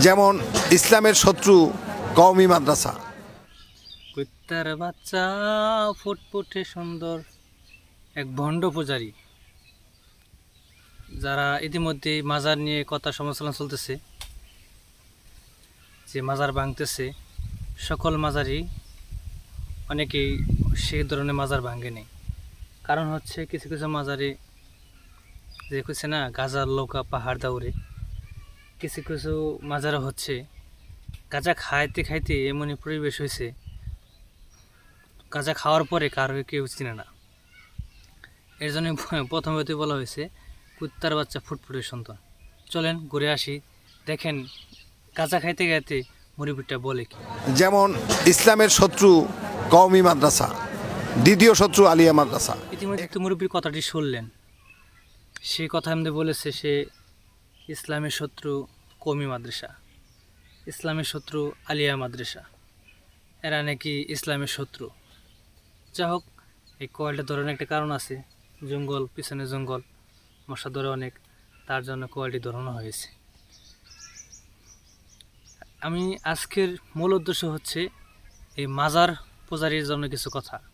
যেমন ইসলামের শত্রু কওমি মাদ্রাসা। কুত্তার বাচ্চা, ফুটফুটে সুন্দর এক ভণ্ড পূজারী। যারা ইতিমধ্যে মাজার নিয়ে কথা সমালোচনা চলতেছে, যে মাজার ভাঙতেছে, সকল মাজারই অনেকেই সেই ধরনের মাজার ভাঙে নেই। কারণ হচ্ছে কিছু কিছু মাজারে যে কইছে না, গাজার লোকা পাহাড় দাউরে কিছু কিছু মাজারে হচ্ছে। গাঁজা খাইতে খাইতে এমনই পরিবেশ হয়েছে। গাঁজা খাওয়ার পরে কারও কেউ চিনে না। এর জন্য প্রথমে বলা হয়েছে কুত্তার বাচ্চা ফুটফুটে সন্তান। চলেন ঘুরে আসি। দেখেন গাঁজা খাইতে খাইতে মুড়িপিঠটা বলে কি? যেমন ইসলামের শত্রু কওমি মাদ্রাসা দ্বিতীয় শত্রু আলিয়া মাদ্রাসা। ইতিমধ্যে একটু মুরব্বীর কথাটি শুনলেন। সেই কথা আমাদের বলেছে সে ইসলামের শত্রু কমি মাদ্রাসা ইসলামের শত্রু আলিয়া মাদ্রাসা। এরা নাকি ইসলামের শত্রু। যা হোক, এই কোয়ালটা ধরনের একটা কারণ আছে। জঙ্গল, পিছনে জঙ্গল, মশা ধরে অনেক, তার জন্য কোয়ালিটি ধরানো হয়েছে। আমি আজকের মূল উদ্দেশ্য হচ্ছে এই মাজার পূজারির জন্য কিছু কথা।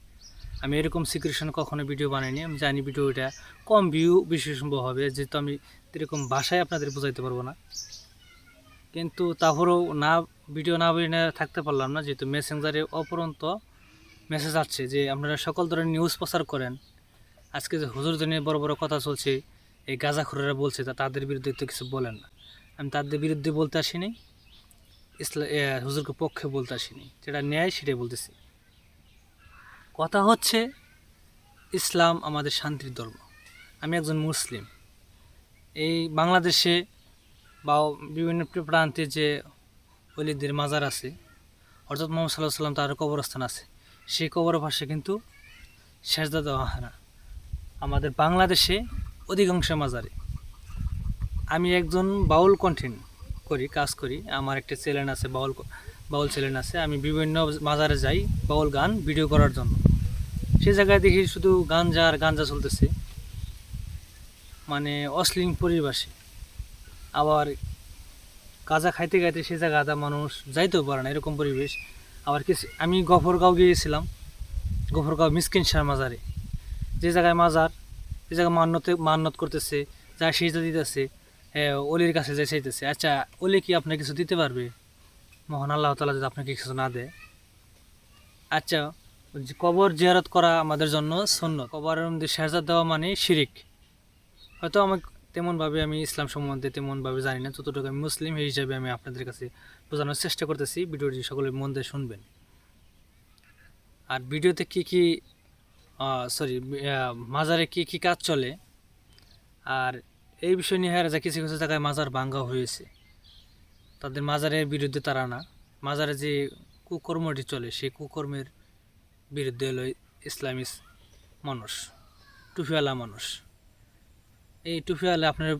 আমি এরকম সিক্রেশন কখনো ভিডিও বানাইনি আমি জানি ভিডিওটা কম ভিউ বেশি সম্ভব হবে যেহেতু আমি এরকম ভাষায় আপনাদের বোঝাইতে পারব না। কিন্তু তারপরেও না ভিডিও না বেরিয়ে থাকতে পারলাম না যেহেতু মেসেঞ্জারে অপরন্ত মেসেজ আসছে যে আপনারা সকল ধরনের নিউজ প্রচার করেন। আজকে যে হুজুরদের নিয়ে বড় বড় কথা চলছে এই গাঁজাখোরেরা বলছে তা তাদের বিরুদ্ধে তো কিছু বলেন না। আমি তাদের বিরুদ্ধে বলতে আসিনি ইসলা এ, হুজুরকে পক্ষে বলতে আসিনি যেটা ন্যায় সেটাই বলতেছি। কথা হচ্ছে, ইসলাম আমাদের শান্তির ধর্ম। আমি একজন মুসলিম। এই বাংলাদেশে বা বিভিন্ন প্রান্তে যে অলিদের মাজার আছে অর্থাৎ মোহাম্মদ সাল্লাহ সাল্লাম তার কবরস্থান আছে, সেই কবরের পাশে কিন্তু সেজদা দেওয়া হয় না। আমাদের বাংলাদেশে অধিকাংশ মাজারে। আমি একজন বাউল কন্টেন্ট করি, কাজ করি। আমার একটা চ্যানেল আছে, বাউল বাউল চ্যানেল আছে। আমি বিভিন্ন মাজারে যাই বাউল গান, ভিডিও করার জন্য। সেই জায়গায় দেখি শুধু গাঞ্জা আর গাঞ্জা চলতেছে। মানে অশ্লীল পরিবেশে। আবার গাঁজা খাইতে খাইতে সে জায়গাটা মানুষ যাইতেও পারে না, এরকম পরিবেশ। আবার কিছু, আমি গফরগাঁও গিয়েছিলাম, গফরগাঁও মিসকিন শাহ মাজারে। যে জায়গায় মাজার, যে জায়গায় মান্যতে মান্যত করতেছে, যা সিজা দিতেছে অলির কাছে যাই চাইতেছে। আচ্ছা অলি কি আপনাকে কিছু দিতে পারবে? মহান আল্লাহ তালা যদি আপনাকে কিছু না দেয়। আচ্ছা যে কবর জিয়ারত করা আমাদের জন্য শূন্য কবরের মধ্যে শেরজাদ দেওয়া মানে শিরিক। হয়তো আমাকে তেমনভাবে আমি ইসলাম সম্বন্ধে তেমনভাবে জানি না, যতটুকু আমি মুসলিম এই হিসাবে আমি আপনাদের কাছে বোঝানোর চেষ্টা করতেছি। ভিডিওটি সকলে মন দিয়ে শুনবেন। আর ভিডিওতে কি কি সরি মাজারে কি কি কাজ চলে, আর এই বিষয় নিয়ে হেরা যা কিছু কিছু জায়গায় মাজার ভাঙ্গা হয়েছে। তাদের মাজারের বিরুদ্ধে তারা না। মাজারে যে কুকর্মটি চলে, সেই কুকর্মের বিরুদ্ধে হলো ইসলামিস মানুষ টুফিওয়ালা মানুষ। এই টুফিওয়ালা আপনার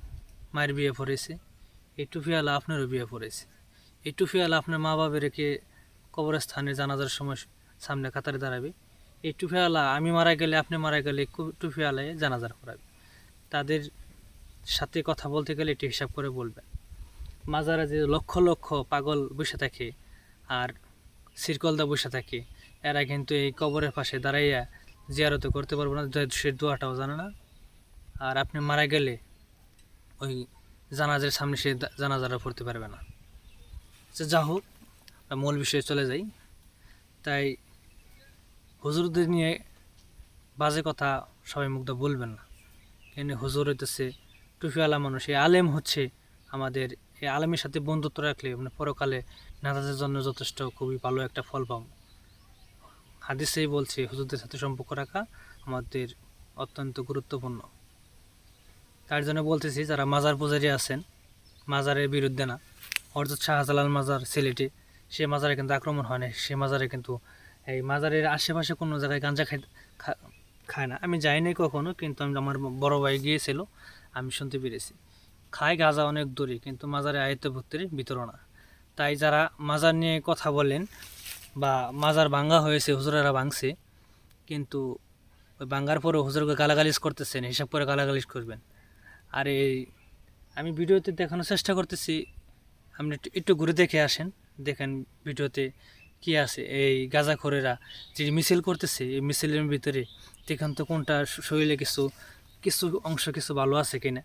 মায়ের বিয়ে পড়েছে, এই টুফিওয়ালা আপনারও বিয়ে পড়েছে। এই টুফিওয়ালা আপনার মা বাবা রেখে কবরস্থানে জানাজার সময় সামনে কাতারে দাঁড়াবে। এই টুফিওয়ালা আমি মারা গেলে, আপনি মারা গেলে টুফিওয়ালায় জানাজার করাবে। তাদের সাথে কথা বলতে গেলে একটু হিসাব করে বলবেন। মাজারে যে লক্ষ লক্ষ পাগল বসে থাকে আর সিরকলদা বসে থাকে এরা কিন্তু এই কবরের পাশে দাঁড়াইয়া জিয়ারত করতে পারব না সে দোয়াটাও জানে না। আর আপনি মারা গেলে ওই জানাজার সামনে সে জানাজারা পড়তে পারবে না। আচ্ছা, যা হোক মূল বিষয়ে চলে যাই। তাই হুজুরদের নিয়ে বাজে কথা সবাই মুগ্ধ বলবেন না। এনে হুজুর হইতেছে টুফিওয়ালা মানুষ এই আলেম হচ্ছে আমাদের এই আলেমের সাথে বন্ধুত্ব রাখলে মানে পরকালে নাজাদের জন্য যথেষ্ট খুবই ভালো একটা ফল পাবো। হাদিসেই বলছে, হুজুরদের সাথে সম্পর্ক রাখা আমাদের অত্যন্ত গুরুত্বপূর্ণ। তার জন্য বলতেছি, যারা মাজার পূজারি আছেন, মাজারের বিরুদ্ধে না অর্থাৎ শাহজালাল মাজার সিলেটে সে মাজারে কিন্তু আক্রমণ হয় না সে মাজারে কিন্তু এই মাজারের আশেপাশে কোনো জায়গায় গাঞ্জা খাই খায় না। আমি যাইনি কখনো, কিন্তু আমি আমার বড় ভাই গিয়েছিল, আমি শুনতে পেরেছি। খায় গাঁজা অনেক দূরে, কিন্তু মাজারে আয়ত্ত ভুক্তির ভিতর না। তাই যারা মাজার নিয়ে কথা বলেন বা মাজার ভাঙ্গা হয়েছে, হুজুরেরা ভাঙছে, কিন্তু ওই ভাঙ্গার পরে হুজুরকে গালাগালিজ করতেছেন, হিসাব করে গালাগালিজ করবেন। আর এই, আমি ভিডিওতে দেখানোর চেষ্টা করতেছি, আপনি একটু- একটু ঘুরে দেখে আসেন, দেখেন ভিডিওতে কি আছে। এই গাঁজাখোরেরা যে মিছিল করতেছে, এই মিছিলের ভিতরে দেখেন তো কোনটা শরীরে কিছু কিছু অংশ কিছু ভালো আছে কিনা।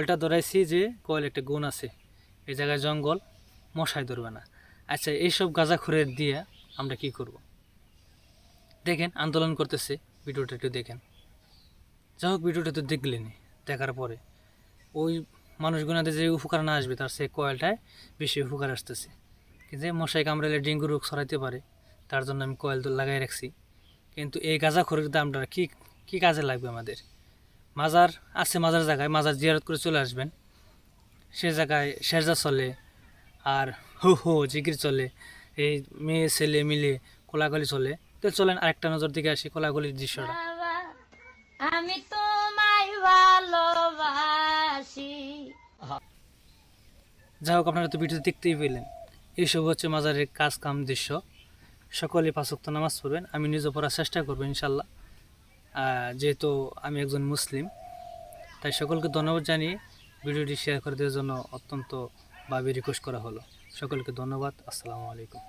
কয়েলটা ধরাইছি যে কয়েল একটা গুণ আছে। এই জায়গায় জঙ্গল, মশাই ধরবে না। আচ্ছা এইসব গাঁজা খুঁড়ে দিয়ে আমরা কি করব? দেখেন, আন্দোলন করতেছে। ভিডিওটা একটু দেখেন। যাই হোক, ভিডিওটা তো দেখলেনি, দেখার পরে। ওই মানুষগুলোতে যে উপকার না আসবে, তার সে কয়েলটায় বেশি উপকার আসতেছে। যে মশাই কামড়ালে ডেঙ্গু রোগ ছড়াইতে পারে, তার জন্য আমি কয়েল লাগাই রাখছি। কিন্তু এই গাঁজা খড়ের দামটা কি কি কাজে লাগবে আমাদের? মাজার আছে মাজার জায়গায় মাজার জিয়ারত করে চলে আসবেন। সে জায়গায় শেরজা চলে আর হো হো জিকির চলে এই মেয়ে ছেলে মিলে কোলাগলি চলে। তো চলেন আরেকটা নজর দিকে আসি কোলাগলির দৃশ্যটা। আমি তোমায় ভালোবাসি। যাই হোক আপনারা তো ভিডিও দেখতেই পেলেন। এইসব হচ্ছে মাজারের কাজ কাম দৃশ্য। সকলে পাঁচক্ত নামাজ পড়বেন। আমি নিজে পড়ার চেষ্টা করব ইনশাল্লাহ। যেহেতু আমি একজন মুসলিম, তাই সকলকে ধন্যবাদ জানিয়ে ভিডিওটি শেয়ার করে দেওয়ার জন্য অত্যন্ত ভাবে রিকোয়েস্ট করা হলো। সকলকে ধন্যবাদ, আসসালামু আলাইকুম।